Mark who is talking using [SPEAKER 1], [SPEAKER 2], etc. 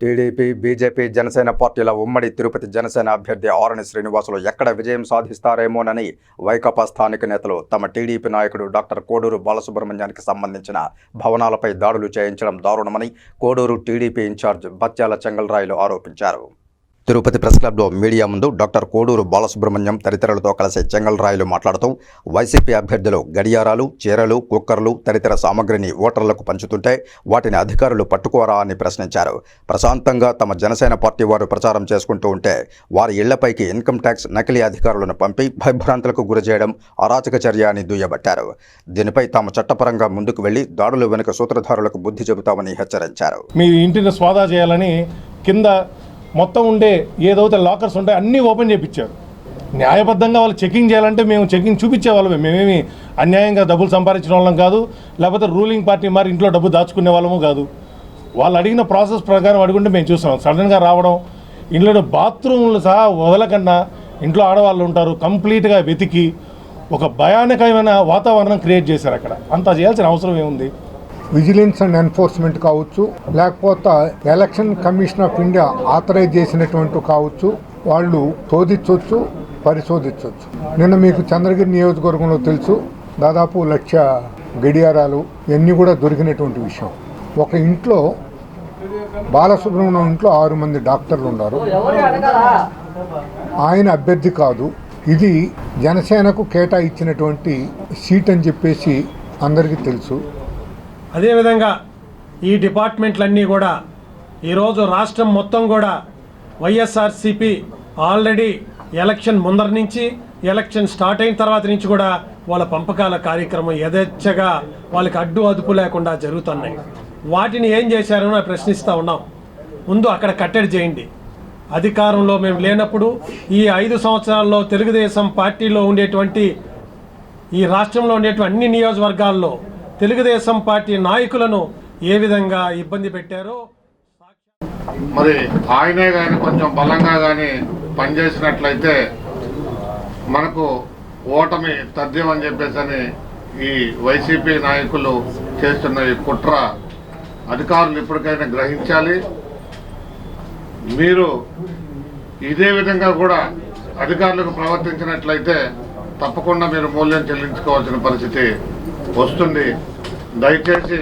[SPEAKER 1] TDP BJP Janasena పార్టీల ఉమ్మడి తిరుపతి జనసేన అభ్యర్థి ఆరణి శ్రీనివాసులు ఎక్కడ విజయం సాధిస్తారేమోనని వైకాపా స్థానిక నేతలు తమ టీడీపీ నాయకుడు డాక్టర్ కోడూరు బాలసుబ్రహ్మణ్యానికి సంబంధించిన భవనాలపై దాడులు చేయించడం దారుణమని Koduru TDP in charge Batyala Chengalrayalu ఆరోపించారు. తిరుపతి ప్రెస్ క్లబ్లో మీడియా ముందు డాక్టర్ కోడూరు బాలసుబ్రహ్మణ్యం తదితరులతో కలిసి చెంగల్రాయలు మాట్లాడుతూ వైసీపీ అభ్యర్థులు గడియారాలు చీరలు కుక్కర్లు తదితర సామగ్రిని ఓటర్లకు పంచుతుంటే వాటిని అధికారులు పట్టుకోరా అని ప్రశ్నించారు. ప్రశాంతంగా తమ జనసేన పార్టీ వారు ప్రచారం చేసుకుంటూ ఉంటే వారి ఇళ్ళపైకి ఇన్కమ్ ట్యాక్స్ నకిలీ అధికారులను పంపి భయభ్రాంతులకు గురి చేయడం అరాచక చర్య అని దుయ్యబట్టారు. దీనిపై తాము చట్టపరంగా ముందుకు వెళ్ళి దాడులు వెనుక సూత్రధారులకు బుద్ధి చెబుతామని హెచ్చరించారు.
[SPEAKER 2] మీ ఇంటిని స్వాదా చేయాలని కింద మొత్తం ఉండే ఏదైతే లాకర్స్ ఉంటాయో అన్నీ ఓపెన్ చేయించారు న్యాయబద్ధంగా వాళ్ళు చెకింగ్ చేయాలంటే మేము చెకింగ్ చూపించే వాళ్ళమే. మేమేమి అన్యాయంగా డబ్బులు సంపాదించిన వాళ్ళం కాదు లేకపోతే రూలింగ్ పార్టీ మరి ఇంట్లో డబ్బు దాచుకునే వాళ్ళము కాదు. వాళ్ళు అడిగిన ప్రాసెస్ ప్రకారం అడుగుంటే మేము చూసాం సడన్గా రావడం ఇంట్లో బాత్రూమ్లు సహా వదలకుండా ఇంట్లో ఆడవాళ్ళు ఉంటారు కంప్లీట్గా వెతికి ఒక భయానకమైన వాతావరణం క్రియేట్ చేశారు అక్కడ. అంత చేయాల్సిన అవసరం ఏముంది?
[SPEAKER 3] విజిలెన్స్ అండ్ ఎన్ఫోర్స్మెంట్ కావచ్చు లేకపోతే election commission of India authorise చేసినటువంటి కావచ్చు వాళ్ళు శోధించవచ్చు పరిశోధించవచ్చు నిన్న మీకు చంద్రగిరి నియోజకవర్గంలో తెలుసు దాదాపు లక్ష గడియారాలు ఇవన్నీ కూడా దొరికినటువంటి విషయం. ఒక ఇంట్లో బాలసుబ్రహ్మణ్యం ఇంట్లో ఆరు మంది డాక్టర్లు ఉన్నారు. ఆయన అభ్యర్థి కాదు. ఇది జనసేనకు కేటాయించినటువంటి సీట్ అని చెప్పేసి అందరికీ తెలుసు.
[SPEAKER 4] అదేవిధంగా ఈ డిపార్ట్మెంట్లన్నీ కూడా ఈరోజు రాష్ట్రం మొత్తం కూడా వైఎస్ఆర్సిపి ఆల్రెడీ ఎలక్షన్ ముందర నుంచి ఎలక్షన్ స్టార్ట్ అయిన తర్వాత నుంచి కూడా వాళ్ళ పంపకాల కార్యక్రమం యథేచ్ఛగా వాళ్ళకి అడ్డు అదుపు లేకుండా జరుగుతున్నాయి. వాటిని ఏం చేశారో అని ప్రశ్నిస్తూ ఉన్నాం. ముందు అక్కడ కట్టడి చేయండి. అధికారంలో మేము లేనప్పుడు ఈ ఐదు సంవత్సరాల్లో తెలుగుదేశం పార్టీలో ఉండేటువంటి ఈ రాష్ట్రంలో ఉండేటువంటి అన్ని నియోజకవర్గాల్లో తెలుగుదేశం పార్టీ నాయకులను ఏ విధంగా ఇబ్బంది పెట్టారో
[SPEAKER 5] మరి ఆయనే కానీ కొంచెం బలంగా కానీ పనిచేసినట్లయితే మనకు ఓటమి తథ్యం అని చెప్పేసి అని ఈ వైసీపీ నాయకులు చేస్తున్న ఈ కుట్ర అధికారులు ఇప్పటికైనా గ్రహించాలి. మీరు ఇదే విధంగా కూడా అధికారులకు ప్రవర్తించినట్లయితే తప్పకుండా మీరు మూల్యం చెల్లించుకోవాల్సిన పరిస్థితి వస్తుంది. దయచేసి